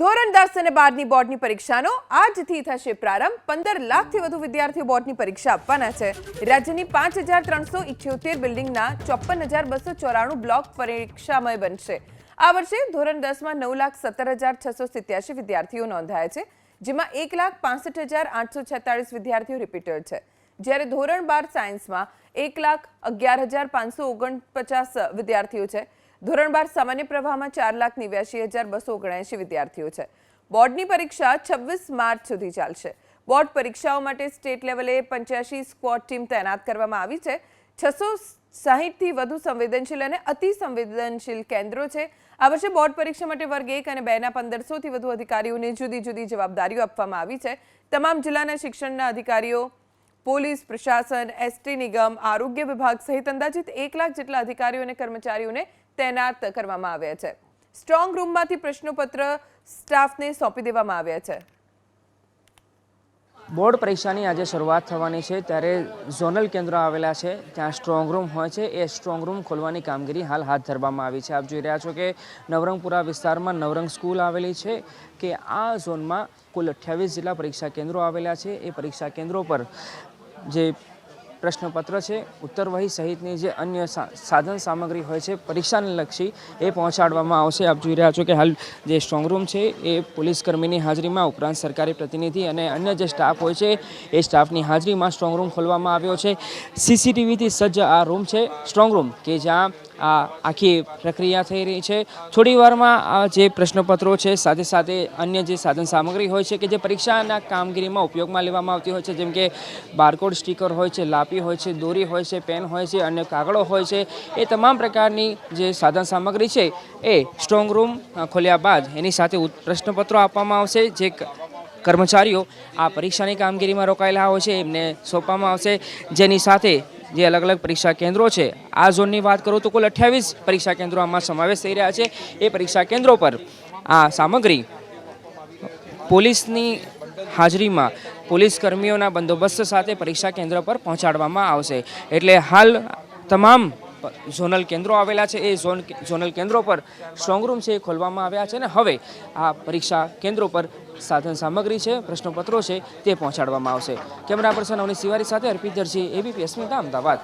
ધોરણ દસ અને બારની બોર્ડની પરીક્ષાનો આજથી થશે પ્રારંભ. પંદર લાખથી વધુ વિદ્યાર્થીઓ બોર્ડની પરીક્ષા આપવાના છે. રાજ્યની પાંચ હજાર ત્રણસો ઇઠ્યોતેર બિલ્ડિંગના ચોપન હજાર બસો ચોરાણું બ્લોક પરીક્ષામય બનશે. આ વર્ષે ધોરણ દસમાં નવ લાખ સત્તર હજાર છસો સિત્યાસી વિદ્યાર્થીઓ નોંધાયા છે, જેમાં એક લાખ પાસઠ હજાર આઠસો છેતાળીસ વિદ્યાર્થીઓ રિપીટર છે. જ્યારે ધોરણ બાર સાયન્સમાં એક લાખ અગિયાર હજાર પાંચસો ઓગણપચાસ વિદ્યાર્થીઓ છે ધોરણ બાર સામાન્ય પ્રવાહમાં ચાર લાખ નેવ્યાસી હજાર બસો ઓગણએંશી વિદ્યાર્થીઓ છે. બોર્ડની પરીક્ષા છવ્વીસ માર્ચ સુધી ચાલશે. બોર્ડ પરીક્ષાઓ માટે સ્ટેટ લેવલે પંચ્યાસી સ્ક્વોડ ટીમ તૈનાત કરવામાં આવી છે. છસો સાહીઠથી વધુ સંવેદનશીલ અને અતિ સંવેદનશીલ કેન્દ્રો છે. આ વર્ષે બોર્ડ પરીક્ષા માટે વર્ગ એક અને બેના પંદરસોથી વધુ અધિકારીઓને જુદી જુદી જવાબદારીઓ આપવામાં આવી છે. તમામ જિલ્લાના શિક્ષણના અધિકારીઓ, પોલીસ, પ્રશાસન, એસટી નિગમ, આરોગ્ય વિભાગ સહિત અંદાજિત એક લાખ જેટલા અધિકારીઓ અને કર્મચારીઓને તૈનાત કરવામાં આવ્યા છે. સ્ટ્રોંગ રૂમમાંથી પ્રશ્નોપત્ર સ્ટાફને સોંપી દેવામાં આવ્યા છે. બોર્ડ પરીક્ષાની આજે શરૂઆત થવાની છે. ત્યારે ઝોનલ કેન્દ્રો આવેલા છે. ત્યાં સ્ટ્રોંગ રૂમ હોય છે. એ સ્ટ્રોંગ રૂમ ખોલવાની કામગીરી હાલ હાથ ધરવામાં આવી છે. આપ જોઈ રહ્યા છો કે નવરંગપુરા વિસ્તારમાં નવરંગ સ્કૂલ આવેલી છે કે આ ઝોનમાં કુલ અઠ્યાવીસ જેટલા પરીક્ષા કેન્દ્રો આવેલા છે. એ પરીક્ષા કેન્દ્રો પર જે પ્રશ્નપત્ર છે. ઉત્તરવહી સહિતની જે અન્ય સાધન સામગ્રી હોય છે, પરીક્ષાને લક્ષી એ પહોંચાડવામાં આવશે. આપ જોઈ રહ્યા છો કે હાલ જે સ્ટ્રોંગ રૂમ છે એ પોલીસકર્મીની હાજરીમાં ઉપરાંત સરકારી પ્રતિનિધિ અને અન્ય જે સ્ટાફ હોય છે, એ સ્ટાફની હાજરીમાં સ્ટ્રોંગ રૂમ ખોલવામાં આવ્યો છે. સીસીટીવીથી સજ્જ આ રૂમ છે. સ્ટ્રોંગ રૂમ કે જ્યાં આ આખી પ્રક્રિયા થઈ રહી છે. થોડી વારમાં આ જે પ્રશ્નપત્રો છે, સાથે સાથે અન્ય જે સાધન સામગ્રી હોય છે કે જે પરીક્ષાના કામગીરીમાં ઉપયોગમાં લેવામાં આવતી હોય છે, જેમ કે બારકોડ સ્ટીકર હોય છે લાપી હોય છે, દોરી હોય છે, પેન હોય છે અને કાગળો હોય છે, એ તમામ પ્રકારની જે સાધન સામગ્રી છે, એ સ્ટ્રોંગ રૂમ ખોલ્યા બાદ એની સાથે પ્રશ્નપત્રો આપવામાં આવશે. જે કર્મચારીઓ આ પરીક્ષાની કામગીરીમાં રોકાયેલા હોય છે, એમને સોંપવામાં આવશે. જેની સાથે જે અલગ અલગ પરીક્ષા કેન્દ્રો છે, આ ઝોનની વાત કરું તો કુલ અઠ્યાવીસ પરીક્ષા કેન્દ્રો આમાં સમાવેશ થઈ રહ્યા છે. એ પરીક્ષા કેન્દ્રો પર આ સામગ્રી પોલીસની હાજરીમાં પોલીસ કર્મીઓના બંદોબસ્ત સાથે પરીક્ષા કેન્દ્ર પર પહોંચાડવામાં આવશે. એટલે હાલ તમામ ઝોનલ કેન્દ્રો આવેલા છે. એ ઝોન ઝોનલ કેન્દ્રો પર સ્ટ્રોંગરૂમ છે એ ખોલવામાં આવ્યા છે અને હવે આ પરીક્ષા કેન્દ્રો પર સાધન સામગ્રી છે, પ્રશ્નપત્રો છે તે પહોંચાડવામાં આવશે. કેમેરા પર્સન અવની સિવારી સાથે અર્પિત દરજી, એબીપી અસ્મિતા, અમદાવાદ.